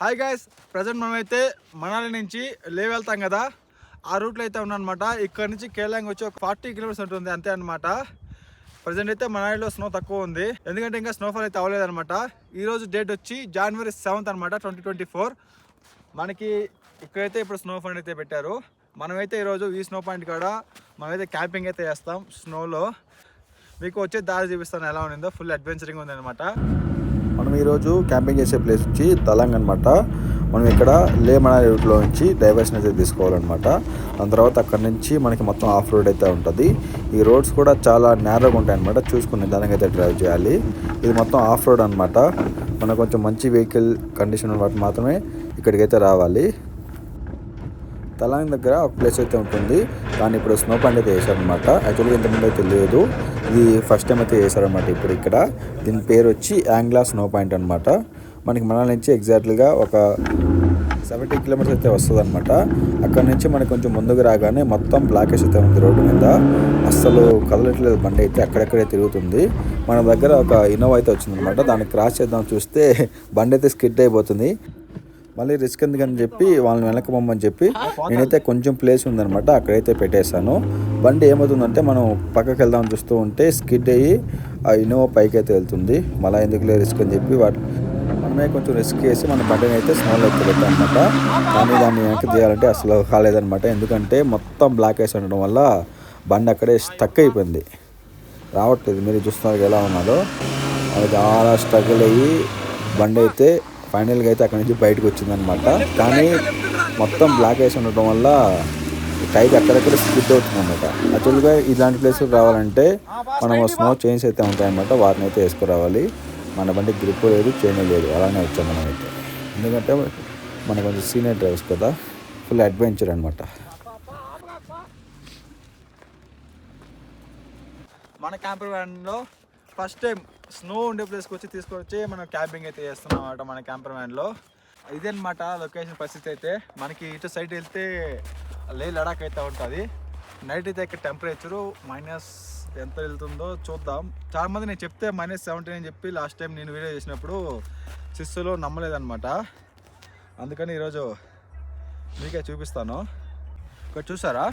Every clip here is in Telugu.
హాయ్ గాయస్ ప్రజెంట్ మనమైతే మనాలి నుంచి లే వెళ్తాం కదా. ఆ రూట్లో అయితే ఉన్నానమాట. ఇక్కడ నుంచి కేరళకి వచ్చి ఒక ఫార్టీ కిలోమీటర్స్ ఉంటుంది అంతే అనమాట ప్రజెంట్ అయితే మనాలిలో స్నో తక్కువ ఉంది. ఎందుకంటే ఇంకా స్నోఫాల్ అయితే అవ్వలేదు అనమాట ఈరోజు డేట్ వచ్చి జనవరి సెవెంత్ అనమాట ట్వంటీ ట్వంటీ ఫోర్ మనకి ఇక్కడైతే ఇప్పుడు స్నో పాయింట్ అయితే పెట్టారు. మనమైతే ఈరోజు ఈ స్నో పాయింట్ కాడ మనమైతే క్యాంపింగ్ అయితే చేస్తాం స్నోలో మీకు వచ్చే దారి చూపిస్తాను ఎలా ఉండిందో. ఫుల్ అడ్వెంచరింగ్ ఉంది అనమాట మనం ఈరోజు క్యాంపింగ్ చేసే ప్లేస్ వచ్చి తలంగ్ అనమాట మనం ఇక్కడ లేమణ రూట్లో నుంచి డైవర్షన్ అయితే తీసుకోవాలన్నమాట. దాని తర్వాత అక్కడ నుంచి మనకి మొత్తం ఆఫ్ రోడ్ అయితే ఉంటుంది. ఈ రోడ్స్ కూడా చాలా నేరగా ఉంటాయి అనమాట చూసుకుని నిదానంగా అయితే డ్రైవ్ చేయాలి. ఇది మొత్తం ఆఫ్ రోడ్ అనమాట మనకు కొంచెం మంచి వెహికల్ కండిషన్ ఉన్న వాటి మాత్రమే ఇక్కడికైతే రావాలి. తలాంగ్ దగ్గర ఒక ప్లేస్ అయితే ఉంటుంది. కానీ ఇప్పుడు స్నో పాయింట్ అయితే వేశారనమాట యాక్చువల్గా ఇంతకుముందు అయితే లేదు. ఇది ఫస్ట్ టైం అయితే వేశారనమాట ఇప్పుడు ఇక్కడ. దీని పేరు వచ్చి యాంగ్లా స్నో పాయింట్ అనమాట మనకి మన నుంచి ఎగ్జాక్ట్లీగా ఒక సెవెంటీ కిలోమీటర్స్ అయితే వస్తుంది అనమాట అక్కడ నుంచి మనకి కొంచెం ముందుకు రాగానే మొత్తం బ్లాకేజ్ అయితే ఉంది రోడ్డు మీద. అస్సలు కదలట్లేదు బండి అయితే అక్కడక్కడే తిరుగుతుంది. మన దగ్గర ఒక ఇన్నోవా అయితే వచ్చిందనమాట దాన్ని క్రాస్ చేద్దాం చూస్తే బండి అయితే స్కిడ్ అయిపోతుంది. మళ్ళీ రిస్క్ ఎందుకని చెప్పి వాళ్ళని వెనక్కి పొమ్మని చెప్పి నేనైతే కొంచెం ప్లేస్ ఉందనమాట అక్కడైతే పెట్టేశాను. బండి ఏమవుతుందంటే మనం పక్కకి వెళ్దాం చూస్తూ ఉంటే స్కిడ్ అయ్యి ఆ ఇన్నోవా పైకి అయితే వెళ్తుంది. మళ్ళీ ఎందుకులే రిస్క్ అని చెప్పి వాటి మనమే కొంచెం రిస్క్ చేసి మన బండిని అయితే స్నోలో ఎత్తుకెళ్తాం అనమాట కానీ దాన్ని వెనక్కి తీయాలంటే అసలు కాలేదనమాట ఎందుకంటే మొత్తం బ్లాక్ వేసి ఉండడం వల్ల బండి అక్కడే స్టక్ అయిపోయింది. రావట్లేదు. మీరు చూస్తున్నారు ఎలా ఉన్నదో అది చాలా స్ట్రగుల్ అయ్యి బండి అయితే ఫైనల్గా అయితే అక్కడ నుంచి బయటకు వచ్చిందనమాట కానీ మొత్తం బ్లాక్ వేసి ఉండటం వల్ల టైర్ అక్కడక్కడ స్కిడ్ అవుతుంది అనమాట యాక్చువల్గా ఇలాంటి ప్లేస్కి రావాలంటే మనం స్నో చైన్స్ అయితే ఉంటాయన్నమాట. వాటిని అయితే వేసుకురావాలి. మన బండి గ్రిప్ లేదు చైన్ లేదు. అలానే వచ్చాం మనం అయితే ఎందుకంటే మన కొంచెం సీనియర్ డ్రైవర్స్ కదా ఫుల్ అడ్వెంచర్ అనమాట మన క్యాంపర్ వ్యాన్లో ఫస్ట్ టైం స్నో ఉండే ప్లేస్కి వచ్చి తీసుకొచ్చి మనం క్యాంపింగ్ అయితే చేస్తున్నాం అనమాట మన క్యాంపర్ వ్యాన్లో అనమాట లొకేషన్ పరిస్థితి అయితే. మనకి ఇటు సైడ్ వెళ్తే లే లడాక్ అయితే ఉంటుంది. నైట్ అయితే ఇక్కడ టెంపరేచరు మైనస్ ఎంత వెళ్తుందో చూద్దాం. చాలా మంది నేను చెప్తే మైనస్ సెవెంటీన్ అని చెప్పి లాస్ట్ టైం నేను వీడియో చేసినప్పుడు సిస్సులో నమ్మలేదన్నమాట. అందుకని ఈరోజు మీకే చూపిస్తాను. ఇక్కడ చూసారా?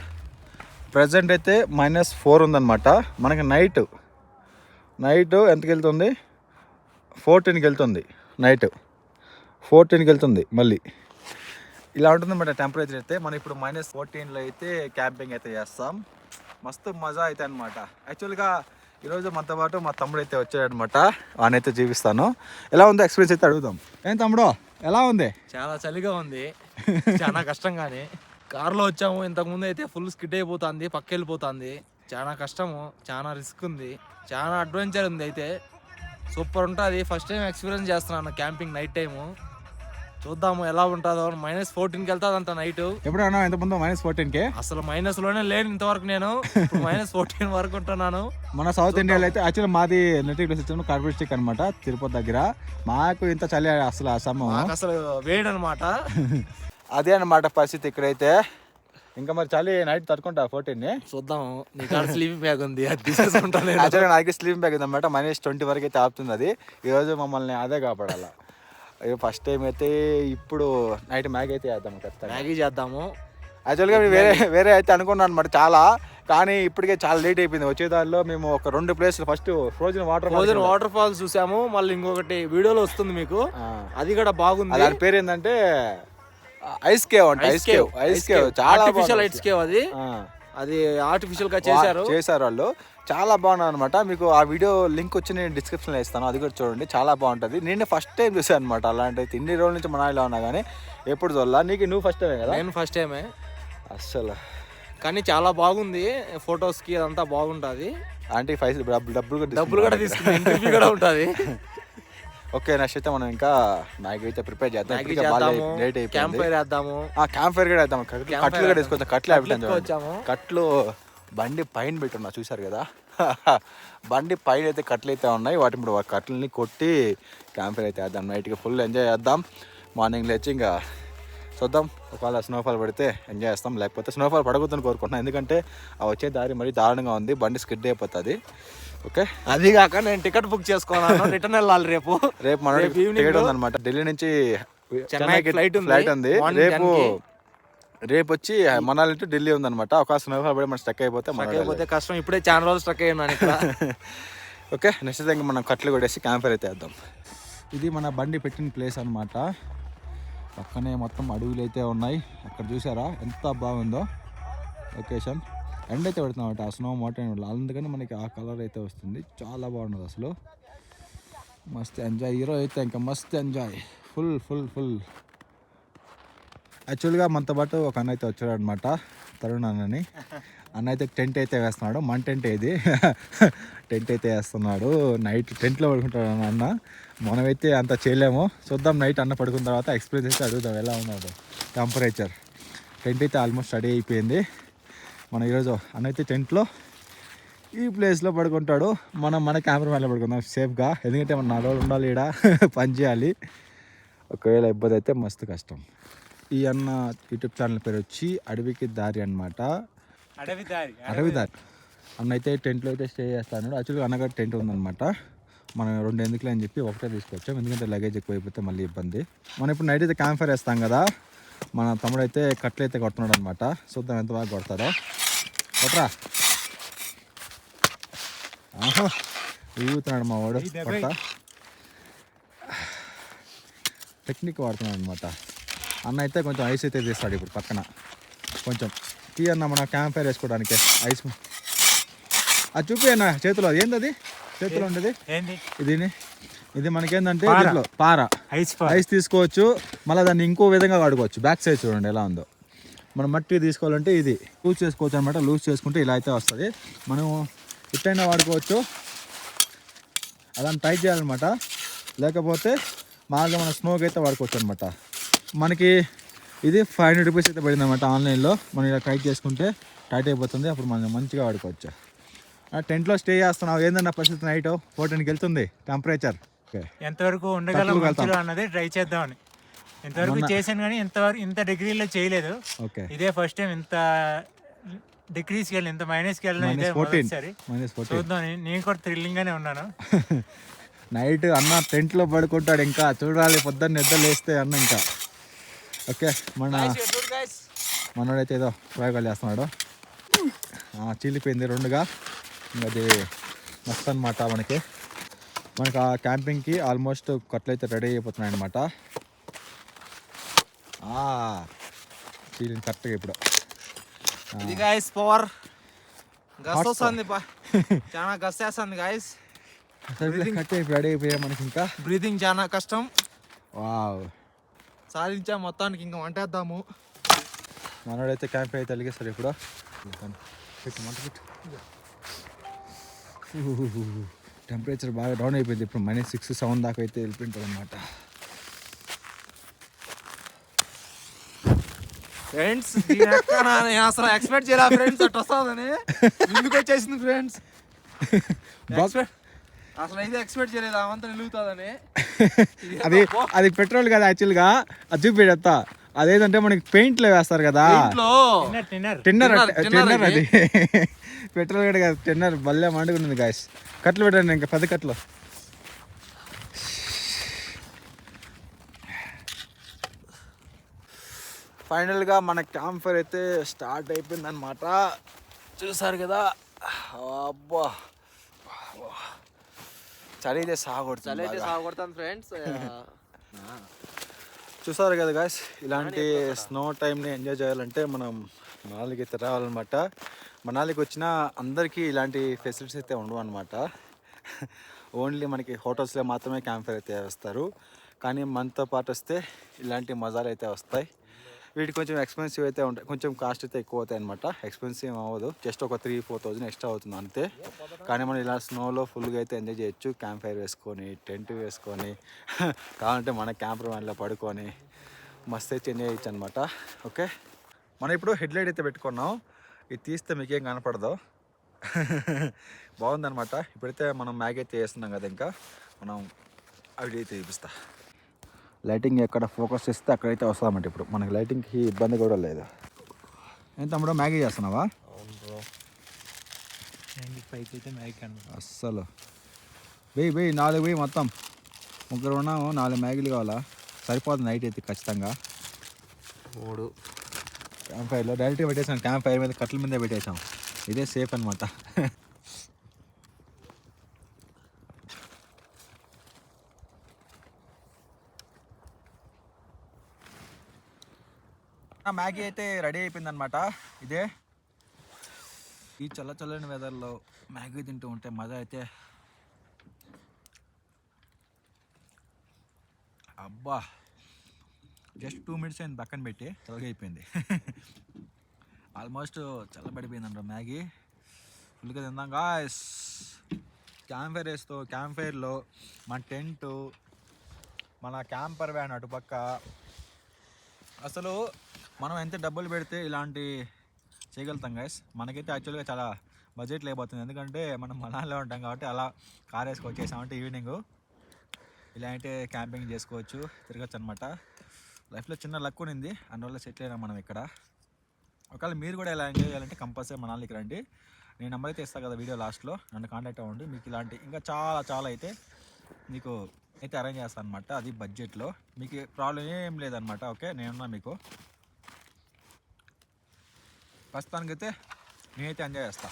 ప్రజెంట్ అయితే మైనస్ ఫోర్ ఉందన్నమాట. మనకి నైట్ నైట్ ఎంతకి వెళ్తుంది ఫోర్టీన్కి వెళ్తుంది నైట్. ఫోర్టీన్కి వెళ్తుంది మళ్ళీ. ఇలా ఉంటుందన్నమాట టెంపరేచర్ అయితే. మనం ఇప్పుడు మైనస్ ఫోర్టీన్లో అయితే క్యాంపింగ్ అయితే చేస్తాం. మస్తు మజా అయితే అనమాట యాక్చువల్గా ఈరోజు మనతో పాటు మా తమ్ముడు అయితే వచ్చాడనమాట వానైతే జీవిస్తాను ఎలా ఉందో ఎక్స్పీరియన్స్ అయితే అడుగుదాం. ఏం తమ్ముడు? ఎలా ఉంది? చాలా చలిగా ఉంది. చాలా కష్టంగానే. కారులో వచ్చాము. ఇంతకుముందు అయితే ఫుల్ స్కిడ్ అయిపోతుంది పక్క వెళ్ళిపోతుంది చాలా కష్టము చాలా రిస్క్ ఉంది. చాలా అడ్వెంచర్ ఉంది అయితే. సూపర్ ఉంటుంది. ఫస్ట్ టైం ఎక్స్పీరియన్స్ చేస్తున్నాను క్యాంపింగ్ నైట్ టైము. చూద్దాము ఎలా ఉంటుందో. మైనస్ ఫోర్టీన్కి వెళ్తుంది అంట నైట్ ఎప్పుడు అన్నా ఎంత ముందు మైనస్ ఫోర్టీన్కి అసలు మైనస్లోనే లేను ఇంతవరకు నేను. మైనస్ ఫోర్టీన్ వరకు ఉంటున్నాను. మన సౌత్ ఇండియాలో అయితే యాక్చువల్లీ మాది నెటివ్ ప్లేస్ వచ్చాము కార్పొరేట్ స్టిక్ అనమాట తిరుపతి దగ్గర. మాకు ఇంత చలి అసలు అసలు వేడి అనమాట అదే అనమాట పరిస్థితి ఇక్కడైతే. ఇంకా మరి చలి నైట్ తట్టుకుంటా ఫోర్టీన్ చూద్దాం. స్లీపింగ్ బ్యాగ్ ఉంది అది. యాక్చువల్గా నాకు స్లీపింగ్ బ్యాగ్ ఉందన్నమాట. మైనస్ ట్వంటీ వరకు అయితే ఆపుతుంది అది. ఈరోజు మమ్మల్ని అదే కాపాడాల. ఫస్ట్ టైం అయితే ఇప్పుడు నైట్ మ్యాగ్ అయితే వేద్దాం ఖచ్చితంగా. మ్యాగీ చేద్దాము. యాక్చువల్గా మేము వేరే వేరే అయితే అనుకున్నాను అనమాట చాలా. కానీ ఇప్పటికే చాలా లేట్ అయిపోయింది. వచ్చే దారిలో మేము ఒక రెండు ప్లేస్లు ఫస్ట్ ఫ్రోజన్ వాటర్ రోజున వాటర్ ఫాల్స్ చూసాము. మళ్ళీ ఇంకొకటి వీడియోలో వస్తుంది మీకు. అది కూడా బాగుంది. దాని పేరు ఏంటంటే ఐస్ కేవ్ అంట ఐస్ కేవ్ ఐస్ కేవ్ చాలా ఆర్టిఫిషియల్. ఐస్ కేవ్ అది. అది ఆర్టిఫిషియల్గా చేశారు. చేశారు వాళ్ళు. చాలా బాగున్నాయి అనమాట మీకు ఆ వీడియో లింక్ వచ్చి నేను డిస్క్రిప్షన్లో ఇస్తాను. అది కూడా చూడండి చాలా బాగుంటుంది. నేను ఫస్ట్ టైం చూసాను అనమాట అలాంటి ఇన్ని రోజుల నుంచి మన ఇలా ఉన్నా కానీ ఎప్పుడు చూడాల? నీకు నువ్వు ఫస్ట్ టైమే కదా? నేను ఫస్ట్ టైమే అస్సలు. కానీ చాలా బాగుంది. ఫొటోస్కి అదంతా బాగుంటది. ఆంటీ ఫైవ్ డబ్బులు డబ్బులు కూడా డబ్బులు కూడా తీసుకుంది. ఇంటర్వ్యూ కూడా ఉంటది. ఓకే నెక్స్ట్ అయితే మనం ఇంకా మ్యాగీ అయితే ప్రిపేర్ చేద్దాం. మ్యాగీ చేద్దాము లేట్ క్యాంప్ అయిపోయింది ఫైర్ ఆ క్యాంప్ ఫైర్ కూడా వేద్దాం కట్లు కూడా వేసుకొచ్చాం కట్లు వచ్చాము కట్లు బండి పైన పెట్టున్నా చూసారు కదా? బండి పైన అయితే కట్లు అయితే ఉన్నాయి. వాటి ఇప్పుడు ఆ కట్లని కొట్టి క్యాంప్ ఫైర్ అయితే వేద్దాం నైట్కి ఫుల్ ఎంజాయ్ చేద్దాం. మార్నింగ్ లేచి ఇంకా చూద్దాం. ఒకవేళ స్నోఫాల్ పడితే ఎంజాయ్ చేస్తాం. లేకపోతే స్నోఫాల్ పడకూడదని కోరుకుంటున్నాను ఎందుకంటే ఆ వచ్చే దారి మరీ దారుణంగా ఉంది. బండి స్కిడ్ అయిపోతుంది. ఓకే? అది కాక నేను టికెట్ బుక్ చేసుకున్నాను. రిటర్న్ వెళ్ళాలి రేపు. రేపు మన టికెట్ ఉందన్నమాట. ఢిల్లీ నుంచి చెన్నైకి ఉంది. ఫ్లైట్ ఉంది. రేపు 10 కి. రేపు వచ్చి మనాలి టు ఢిల్లీ ఉందన్నమాట. అవకాశం పడి మనం స్టక్ అయిపోతే మనం కాకపోతే కష్టం. ఇప్పుడే చాలా రోజులు స్ట్రక్ అయ్యి ఉన్నాను ఇక్కడ. ఓకే నెక్స్ట్ ఇంకా మనం కట్లు కొట్టేసి క్యాంప్ ఫైర్ అయితే వేద్దాం. ఇది మన బండి పెట్టిన ప్లేస్ అన్నమాట. పక్కనే మొత్తం అడవులు అయితే ఉన్నాయి. అక్కడ చూసారా? ఎంత బాగుందో లొకేషన్ ఎండ్ అయితే పెడుతున్నాం ఆ స్నో మౌంటైన్ అందుకని మనకి ఆ కలర్ అయితే వస్తుంది. చాలా బాగున్నది అసలు. మస్త్ ఎంజాయ్. హీరో అయితే ఇంకా మస్త్ ఎంజాయ్. Full full full. యాక్చువల్గా మనతో పాటు ఒక అన్న అయితే వచ్చాడు అనమాట తరుణ్ అన్నని. అన్న అయితే టెంట్ అయితే వేస్తున్నాడు. మన టెంట్ ఏది? టెంట్ అయితే వేస్తున్నాడు. నైట్ టెంట్లో పడుకుంటాడు అన్న అన్న. మనమైతే అంత చేయలేము. చూద్దాం నైట్ అన్న పడుకున్న తర్వాత ఎక్స్పీరియన్స్ అయితే అడుగుదాం. ఎలా ఉన్నాడు? టెంపరేచర్. టెంట్ అయితే ఆల్మోస్ట్ రెడీ అయిపోయింది. మనం ఈరోజు అన్న అయితే టెంట్లో ఈ ప్లేస్లో పడుకుంటాడు. మనం మన కెమెరా మీద పడుకుందాం సేఫ్గా ఎందుకంటే మన నాలుగు రోజులు ఉండాలి ఇక్కడ పని చేయాలి. ఒకవేళ ఇబ్బంది అయితే మస్తు కష్టం. ఈ అన్న యూట్యూబ్ ఛానల్ పేరు వచ్చి అడవికి దారి అన్నమాట. అడవి దారి అడవి దారి. అన్న అయితే టెంట్లో అయితే స్టే చేస్తాను యాక్చువల్గా అన్నగారు టెంట్ ఉందన్నమాట. మనం రెండు ఎందుకులే అని చెప్పి ఒకటే తీసుకొచ్చాం. ఎందుకంటే లగేజ్ ఎక్కువ అయిపోతే మళ్ళీ ఇబ్బంది. మనం ఇప్పుడు నైట్ అయితే క్యాంప్ ఫైర్ వేస్తాం కదా. మన తమ్ముడు అయితే కట్లు అయితే కొడుతున్నాడు అనమాట చూద్దాం ఎంత బాగా కొడతాడో. కొట్రా ఆహా ఊగుతున్నాడు మా వాడు. కొడతా టెక్నిక్ వాడుతున్నాడు అనమాట అన్న అయితే కొంచెం ఐస్ అయితే తీస్తాడు ఇప్పుడు పక్కన. కొంచెం తీ అన్న మన క్యాంప్ ఫైర్ వేసుకోవడానికి ఐస్. అది చూపి అన్న చేతిలో. అది ఏంది అది చేతిలో ఉండేది? ఇది ఇది మనకేందంటే. దీంట్లో పార. ఐస్ ఐస్ తీసుకోవచ్చు. మళ్ళీ దాన్ని ఇంకో విధంగా వాడుకోవచ్చు. బ్యాక్ సైడ్ చూడండి ఎలా ఉందో. మనం మట్టి తీసుకోవాలంటే ఇది లూజ్ చేసుకోవచ్చు అనమాట లూజ్ చేసుకుంటే ఇలా అయితే వస్తుంది. మనం ఇట్టైనా వాడుకోవచ్చు. అలా టైట్ చేయాలన్నమాట. లేకపోతే మామూలుగా మన స్మోక్ అయితే వాడుకోవచ్చు అనమాట మనకి ఇది ఫైవ్ హండ్రెడ్ రూపీస్ అయితే పడింది అనమాట ఆన్లైన్లో మనం ఇలా టైట్ చేసుకుంటే టైట్ అయిపోతుంది. అప్పుడు మనం మంచిగా వాడుకోవచ్చు. ఆ టెంట్లో స్టే చేస్తున్నావు. ఏందన్న పరిస్థితి నైట్? ఫోర్టీన్కి వెళ్తుంది. టెంపరేచర్ ఎంతవరకు ఉండగలం అన్నది ట్రై చేద్దామని. ఇంతవరకు చేశాను కానీ ఇంతవరకు ఇంత డిగ్రీలో చేయలేదు. ఓకే. ఇదే ఫస్ట్ టైం ఇంత డిగ్రీస్కి వెళ్ళి ఇంత వెళ్ళిన ఇదే మైనస్ మొదటిసారి. ఫోర్టీన్ చూద్దాం నేను- కూడా థ్రిల్లింగ్ గానే ఉన్నాను. నైట్ అన్న టెంట్లో పడుకుంటాడు ఇంకా. చూడాలి పొద్దున్న నిద్ర లేస్తే అన్న ఇంకా. ఓకే మన మనోడైతే ఏదో ప్రయోగాలు చేస్తున్నాడు. ఆ, చీలిపోయింది రెండుగా. ఇంకా అది మస్తు అనమాట మనకి. మనకి ఆ క్యాంపింగ్కి ఆల్మోస్ట్ కట్లు అయితే రెడీ అయిపోతున్నాయి అనమాట చీలింది కరెక్ట్గా ఇప్పుడు. ఇది గాయస్ పవర్ గస్ వస్తుంది బా చాలా గస్ వేస్తుంది గాయస్ రెడీ మనకి ఇంకా. బ్రీతింగ్ చాలా కష్టం. వావ్ సాధించా మొత్తానికి ఇంకా వంటేద్దాము. మనోడైతే క్యాంప్ అయితే వెలిగిస్తాడు ఇప్పుడు. టెంపరేచర్ బాగా డౌన్ అయిపోయింది. ఇప్పుడు మైనస్ సిక్స్ సెవెన్ దాకా అయితే వెళ్ళిపోయింటుంది అనమాట ఫ్రెండ్స్ అసలు ఎక్స్పెక్ట్ చేయలే ఫ్రెండ్స్ అట్లా వస్తుందని. ఎందుకు వచ్చేసింది ఫ్రెండ్స్ అసలు అయితే ఎక్స్పెక్ట్ చేయలేదు అవంతా నిలుగుతుందని. అది అది పెట్రోల్ కదా యాక్చువల్గా అది చూపిడత్తా అదేంటంటే మనకి పెయింట్లో వేస్తారు కదా. టెన్నర్ టెన్నర్ అది. పెట్రోల్ కూడా కాదు టెన్నర్ భలే మండుకున్నది గాయస్ కట్లు పెట్టండి ఇంకా పెద్ద కట్లు. ఫైనల్గా మన క్యాంప్ ఫైర్ అయితే స్టార్ట్ అయిపోయింది అనమాట చూసారు కదా? అబ్బా! చలి అయితే సాగొడుతుంది చలి అయితే. సాగొడతాను ఫ్రెండ్స్ చూసారు కదా గాయస్ ఇలాంటి స్నో టైంని ఎంజాయ్ చేయాలంటే మనం మనాలికి అయితే రావాలన్నమాట. మనాలికి వచ్చిన అందరికీ ఇలాంటి ఫెసిలిటీస్ అయితే ఉండవు అనమాట ఓన్లీ మనకి హోటల్స్లో మాత్రమే క్యాంప్ ఫైర్ అయితే వేస్తారు. కానీ మనతో పాటు వస్తే ఇలాంటి మజాలు అయితే వస్తాయి. వీటి కొంచెం ఎక్స్పెన్సివ్ అయితే ఉంటాయి. కొంచెం కాస్ట్ అయితే ఎక్కువ అవుతాయి అనమాట ఎక్స్పెన్సివ్ అవ్వదు. జస్ట్ ఒక త్రీ ఫోర్ థౌజండ్ ఎక్స్ట్రా అవుతుంది అంతే. కానీ మనం ఇలా స్నోలో ఫుల్గా అయితే ఎంజాయ్ చేయొచ్చు. క్యాంప్ ఫైర్ వేసుకొని టెంట్ వేసుకొని కావాలంటే మన క్యాంపర్ వ్యాన్లో పడుకొని మస్తు అయితే ఎంజాయ్ చేయొచ్చు అనమాట ఓకే మనం ఇప్పుడు హెడ్ లైట్ అయితే పెట్టుకున్నాం. ఇది తీస్తే మీకేం కనపడదు. బాగుందన్నమాట. ఇప్పుడైతే మనం మ్యాగ్ అయితే వేస్తున్నాం కదా ఇంకా. మనం అవి అయితే చూపిస్తా లైటింగ్ ఎక్కడ ఫోకస్ చేస్తే అక్కడైతే వస్తామంట ఇప్పుడు. మనకి లైటింగ్కి ఇబ్బంది కూడా లేదు. ఏం తమ్ముడు మ్యాగీ చేస్తున్నావా? అస్సలు. వెయ్యి వెయ్యి నాలుగు వెయ్యి మొత్తం. ముగ్గురు ఉన్నాము నాలుగు మ్యాగీలు కావాలా? సరిపోతుంది నైట్ అయితే ఖచ్చితంగా. మూడు. క్యాంప్ ఫైర్లో డైరెక్ట్గా పెట్టేసాం క్యాంప్ ఫైర్ మీద కట్టల మీద పెట్టేసాం ఇదే సేఫ్ అనమాట మ్యాగీ అయితే రెడీ అయిపోయింది అనమాట ఇదే ఈ చల్ల చల్లని వెదర్లో మ్యాగీ తింటూ ఉంటే మజా అయితే. అబ్బా జస్ట్ టూ మినిట్స్ అయింది పక్కన పెట్టి త్వరగా అయిపోయింది. ఆల్మోస్ట్ చల్లబడిపోయిందంట మ్యాగీ. ఫుల్గా తిందాం గాయస్ క్యాంప్ ఫైర్ వేస్తూ క్యాంప్ ఫైర్లో మన టెంటు మన క్యాంపర్ వ్యాన్ అటుపక్క. అసలు మనం ఎంత డబ్బులు పెడితే ఇలాంటి చేయగలుగుతాం గైస్ మనకైతే యాక్చువల్గా చాలా బడ్జెట్ లేకపోతుంది. ఎందుకంటే మనం మనాలో ఉంటాం కాబట్టి అలా కార్ వేసుకు వచ్చేసామంటే ఈవినింగ్ ఇలా అంటే క్యాంపింగ్ చేసుకోవచ్చు తిరగచ్చు అనమాట లైఫ్లో చిన్న లక్ ఉంది. అందువల్ల సెటిల్ అయినా మనం ఇక్కడ. ఒకవేళ మీరు కూడా ఎలా ఎంజాయ్ చేయాలంటే కంపల్సరీ మనాలికి రండి. నేను నెంబర్ అయితే ఇస్తాను కదా వీడియో లాస్ట్లో నన్ను కాంటాక్ట్ అవ్వండి. మీకు ఇలాంటి ఇంకా చాలా చాలా అయితే మీకు అయితే అరేంజ్ చేస్తాను అనమాట అది బడ్జెట్లో మీకు ప్రాబ్లం ఏం లేదనమాట. ఓకే నేనున్నా మీకు. ప్రస్తుతానికైతే నేనైతే ఎంజాయ్ చేస్తా.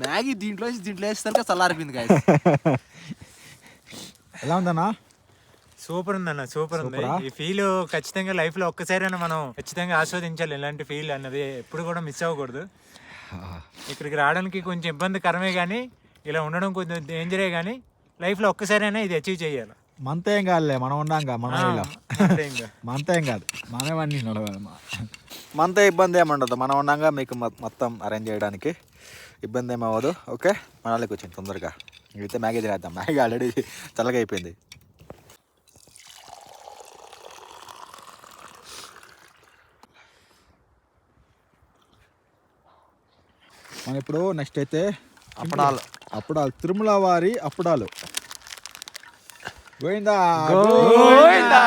మ్యాగీ దీంట్లో వేసి దీంట్లో వేస్తే చల్లారిపోయింది గాయ ఎలా ఉందన్నా? సూపర్ ఉందన్న సూపర్ ఉంది? ఈ ఫీల్ ఖచ్చితంగా లైఫ్లో ఒక్కసారైనా మనం ఖచ్చితంగా ఆస్వాదించాలి ఇలాంటి ఫీల్ అన్నది ఎప్పుడు కూడా మిస్ అవ్వకూడదు. ఇక్కడికి రావడానికి కొంచెం ఇబ్బందికరమే కానీ ఇలా ఉండడం కొంచెం డేంజరే కానీ లైఫ్లో ఒక్కసారైనా ఇది అచీవ్ చేయాలి. మంత్ ఏం కాదులే మనం ఉన్నాంగా మన ఇలా. ఏం కాదు. మనమన్నీ నడవాలి మంత ఇబ్బంది ఏమి ఉండదు మనం ఉన్నాగా మీకు మొత్తం అరేంజ్ చేయడానికి. ఇబ్బంది ఏమి అవ్వదు ఓకే? మనలోకి వచ్చింది తొందరగా. అయితే మ్యాగీ తినేద్దాం మ్యాగీ ఆల్రెడీ చల్లగా అయిపోయింది. మనం ఇప్పుడు నెక్స్ట్ అయితే అప్పడాలు. అప్పడాలు తిరుమల వారి అప్పడాలు. గోవిందా గోవిందా.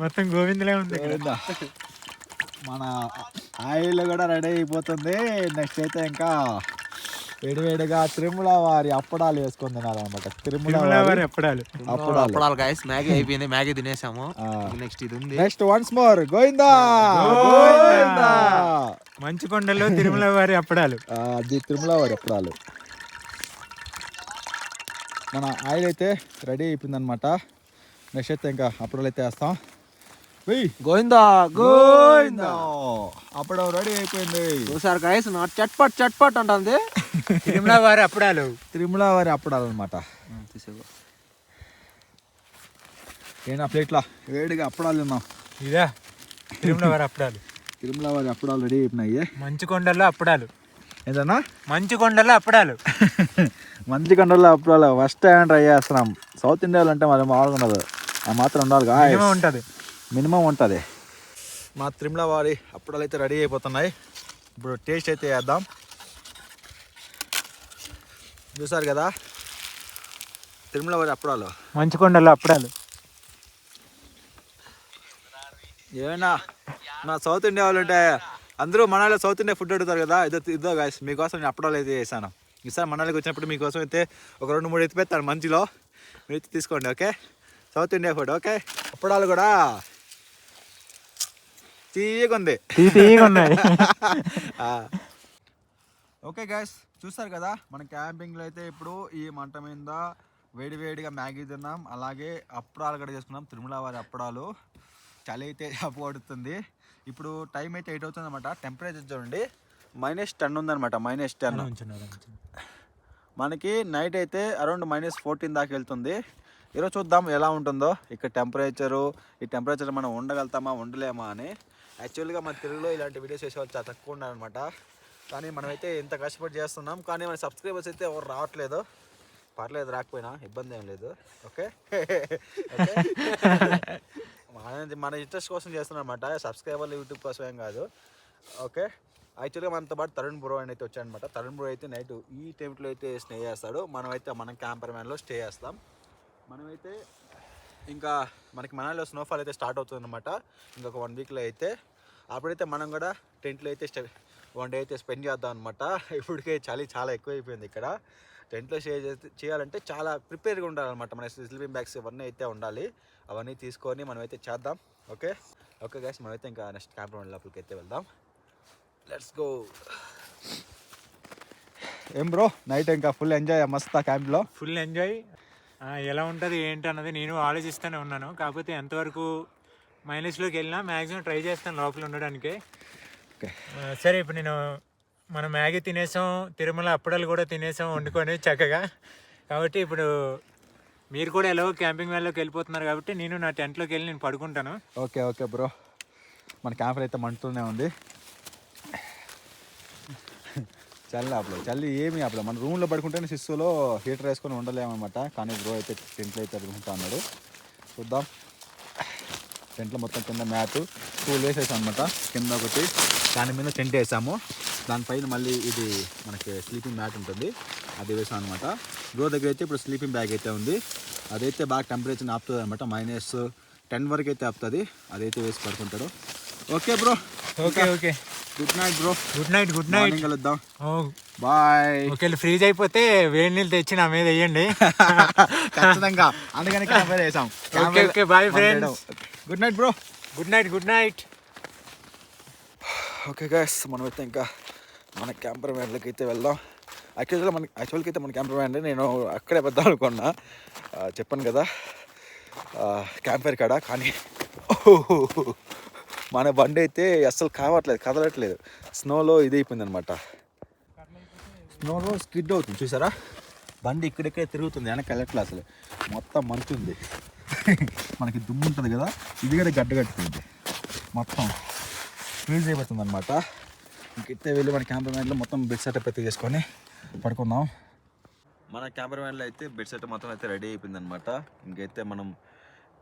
మొత్తం గోవిందలే ఉంది. గోవిందా. మన ఆయిల్ కూడా రెడీ అయిపోతుంది. నెక్స్ట్ అయితే ఇంకా వేడివేడిగా తిరుమల వారి అప్పడాలు వేసుకొని తినాలన్నమాట. తిరుమల తిరుమల వారి అప్పడాలు. అప్పడాలు. అప్పడాలు గాయస్ మ్యాగీ అయిపోయింది. మ్యాగీ తినేసాము. నెక్స్ట్ ఇది ఉంది. Next once more Govinda. Govinda. మంచు కొండల్లో తిరుమల వారి అప్పడాలు. అది తిరుమల వారి అప్పడాలు. మన ఆయిల్ అయితే రెడీ అయిపోయిందనమాట నెక్స్ట్ అయితే ఇంకా అప్పడాలు అయితే వేస్తాం. వెయ్యి గోవిందా గోవిందా. అప్పుడు రెడీ అయిపోయింది. చూసారు గాయస్ నా చట్పట్ చట్పట్ అంటుంది. తిరుమల వారి అప్పడాలు. తిరుమల వారి అప్పడాలు అనమాట ఏనా ప్లేట్లా? వేడిగా అప్పడాలు తిన్నాం. ఇదా తిరుమల వారి అప్పడాలు. తిరుమల వారి అప్పడాలు రెడీ అయిపోయినాయి. మంచు కొండల్లో అప్పడాలు. ఏదన్నా? మంచు కొండల్లో అప్పడాలు. మంచి కండల్లో అప్పడాలు. ఫస్ట్ టైం ట్రై చేస్తున్నాం. సౌత్ ఇండియాలో అంటే మరి మామూలుగా ఉండదు. ఆ మాత్రం ఉండాలి ఉంటది. మినిమం ఉంటుంది. మా తిరుమల వారి అప్పడాలు అయితే రెడీ అయిపోతున్నాయి. ఇప్పుడు టేస్ట్ అయితే వేద్దాం చూసారు కదా? తిరుమల వారి అప్పడాలు. మంచు కొండల్లో అప్పడాలు. ఏమైనా? మా సౌత్ ఇండియా వాళ్ళు ఉంటే అందరూ మనాలి సౌత్ ఇండియా ఫుడ్ అడుగుతారు కదా ఇదో ఇదో గాయస్ మీకోసం నేను అప్పడాలు అయితే చేశాను. ఈసారి మనాలికి వచ్చినప్పుడు మీకోసం అయితే ఒక రెండు మూడు ఎత్తి పెడతాను మంచిలో. మీరు ఎత్తి తీసుకోండి okay? South India food okay? అప్పడాలు కూడా తీయగా ఉంది. తీగా ఉన్నాయి. ఓకే గాయస్ చూస్తారు కదా మన క్యాంపింగ్లో అయితే ఇప్పుడు ఈ మంట మీద వేడి వేడిగా మ్యాగీ తిన్నాం. అలాగే అప్పడాలు కూడా చేసుకున్నాం. తిరుమల వారి అప్పడాలు చలి అయితే పడుతుంది ఇప్పుడు టైం అయితే ఎయిట్ అవుతుంది అనమాట టెంపరేచర్ చూడండి. మైనస్ టెన్ ఉందన్నమాట. మైనస్ టెన్ మనకి నైట్ అయితే అరౌండ్ మైనస్ ఫోర్టీన్ దాకా వెళ్తుంది. ఈరోజు చూద్దాం ఎలా ఉంటుందో. ఇక్కడ టెంపరేచరు ఈ టెంపరేచర్ మనం ఉండగలుగుతామా ఉండలేమా అని. యాక్చువల్గా మన తెలుగులో ఇలాంటి వీడియోస్ చేసేవాళ్ళు చాలా తక్కువ ఉన్నారనమాట కానీ మనమైతే ఇంత కష్టపడి చేస్తున్నాం. కానీ మన సబ్స్క్రైబర్స్ అయితే ఎవరు రావట్లేదు. పర్లేదు రాకపోయినా ఇబ్బంది ఏం లేదు. Okay okay? మన మన ఇంట్రెస్ట్ కోసం చేస్తున్నాం అనమాట సబ్స్క్రైబర్లు యూట్యూబ్ కోసం ఏం కాదు. ఓకే యాక్చువల్గా మనతో పాటు తరుణ్ బ్రో అని అయితే వచ్చాడనమాట తరుణ్ బ్రో అయితే నైట్ ఈ టైంలో అయితే స్టే చేస్తాడు. మనమైతే మన క్యాంపర్ మ్యాన్లో స్టే చేస్తాం. మనమైతే ఇంకా మనకి మనాలిలో స్నోఫాల్ అయితే స్టార్ట్ అవుతుంది అనమాట ఇంకొక వన్ వీక్లో అయితే. అప్పుడైతే మనం కూడా టెంట్లో అయితే వన్ డే అయితే స్పెండ్ చేద్దాం అనమాట ఇప్పటికే చలి చాలా ఎక్కువైపోయింది ఇక్కడ. టెంట్లో స్టే చేయాలంటే చాలా ప్రిపేర్గా ఉండాలన్నమాట. మన స్లీపింగ్ బ్యాగ్స్ ఇవన్నీ అయితే ఉండాలి. అవన్నీ తీసుకొని మనం అయితే చేద్దాం. ఓకే? ఓకే గైస్ మనమైతే ఇంకా నెక్స్ట్ క్యాంప్ లోపలికి అయితే వెళ్దాం. లెట్స్ గో ఏం బ్రో నైట్ ఇంకా ఫుల్ ఎంజాయ్ మస్త్ ఆ క్యాంప్లో ఫుల్ ఎంజాయ్ ఎలా ఉంటుంది ఏంటి అన్నది నేను ఆలోచిస్తూనే ఉన్నాను. కాకపోతే ఎంతవరకు మైనస్లోకి వెళ్ళినా మ్యాక్సిమం ట్రై చేస్తాను లోపల ఉండడానికి. సరే ఇప్పుడు నేను మనం మ్యాగీ తినేసాం తిరుమల అప్పడాలు కూడా తినేసాం వండుకొని చక్కగా. కాబట్టి ఇప్పుడు మీరు కూడా ఎలాగో క్యాంపింగ్ వ్యాన్లోకి వెళ్ళిపోతున్నారు కాబట్టి నేను నా టెంట్లోకి వెళ్ళి నేను పడుకుంటాను. Okay okay bro. మన క్యాంపర్ అయితే మంటూనే ఉంది. చల్ల అప్పుడు చల్లి ఏమి అప్పుడు మన రూమ్లో పడుకుంటేనే శిస్సులో హీటర్ వేసుకొని ఉండలేమన్నమాట. కానీ బ్రో అయితే టెంట్లో అయితే పడుకుంటా అన్నాడు చూద్దాం. టెంట్లో మొత్తం కింద మ్యాట్ టూల్ వేసేసాం అనమాట కింద ఒకటి దాని మీద టెంట్ వేసాము. దానిపైన మళ్ళీ ఇది మనకి స్లీపింగ్ మ్యాట్ ఉంటుంది. అది వేసాం అనమాట బ్రో దగ్గర అయితే ఇప్పుడు స్లీపింగ్ బ్యాగ్ అయితే ఉంది. అదైతే బాగా టెంపరేచర్ ఆపుతుంది అనమాట మైనస్ టెన్ వరకు అయితే ఆపుతుంది. అదైతే వేసి పడుకుంటాడు. Okay bro okay okay good night bro good night good night కలుద్దాం. బాయ్ ఒకవేళ ఫ్రీజ్ అయిపోతే వేడి నీళ్ళు తెచ్చి నా మీద వేయండి. ఖచ్చితంగా. అందుకని క్యాంపర్ వేసాం. Okay, okay, bye, friends. Good night bro good night good night okay guys మనమైతే ఇంకా మన క్యాంపర్ వ్యాన్లోకి అయితే వెళ్దాం. యాక్చువల్గా మన యాక్చువల్కి అయితే మన క్యాంపర్ వ్యాన్ నేను అక్కడే పెద్దాం అనుకున్నా. చెప్పాను కదా. క్యాంపర్ కాడ? కానీ మన బండి అయితే అస్సలు కావట్లేదు కదలట్లేదు. స్నోలో ఇది అయిపోయింది అనమాట స్నోలో స్కిడ్ అవుతుంది చూసారా? బండి ఇక్కడిక్కడే తిరుగుతుంది వెనక వెళ్ళట్లేదు అసలు. మొత్తం మంచు ఉంది. మనకి దుమ్ము ఉంటుంది కదా ఇది కూడా గడ్డ కట్టుకుంది. మొత్తం ఫ్రీజ్ అయిపోతుంది అనమాట ఇంకైతే వెళ్ళి మన క్యాంపర్ మొత్తం బెడ్ సెటప్ అయితే చేసుకొని పడుకుందాం. మన క్యాంపర్ అయితే బెడ్ సెట్ మొత్తం అయితే రెడీ అయిపోయింది అనమాట ఇంకైతే మనం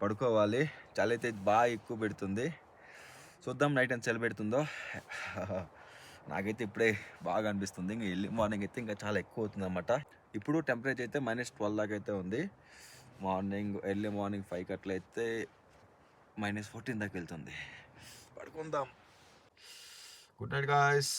పడుకోవాలి. చలి అయితే బాగా ఎక్కువ పెడుతుంది. చూద్దాం నైట్ ఎంత చలి పెడుతుందో. నాకైతే ఇప్పుడే బాగా అనిపిస్తుంది. ఇంకా ఎర్లీ మార్నింగ్ అయితే ఇంకా చాలా ఎక్కువ అవుతుంది అనమాట ఇప్పుడు టెంపరేచర్ అయితే మైనస్ ట్వెల్వ్ దాకా అయితే ఉంది. మార్నింగ్ ఎర్లీ మార్నింగ్ ఫైవ్ అట్లయితే మైనస్ ఫోర్టీన్ దాకా వెళ్తుంది. పడుకుందాం. Good night guys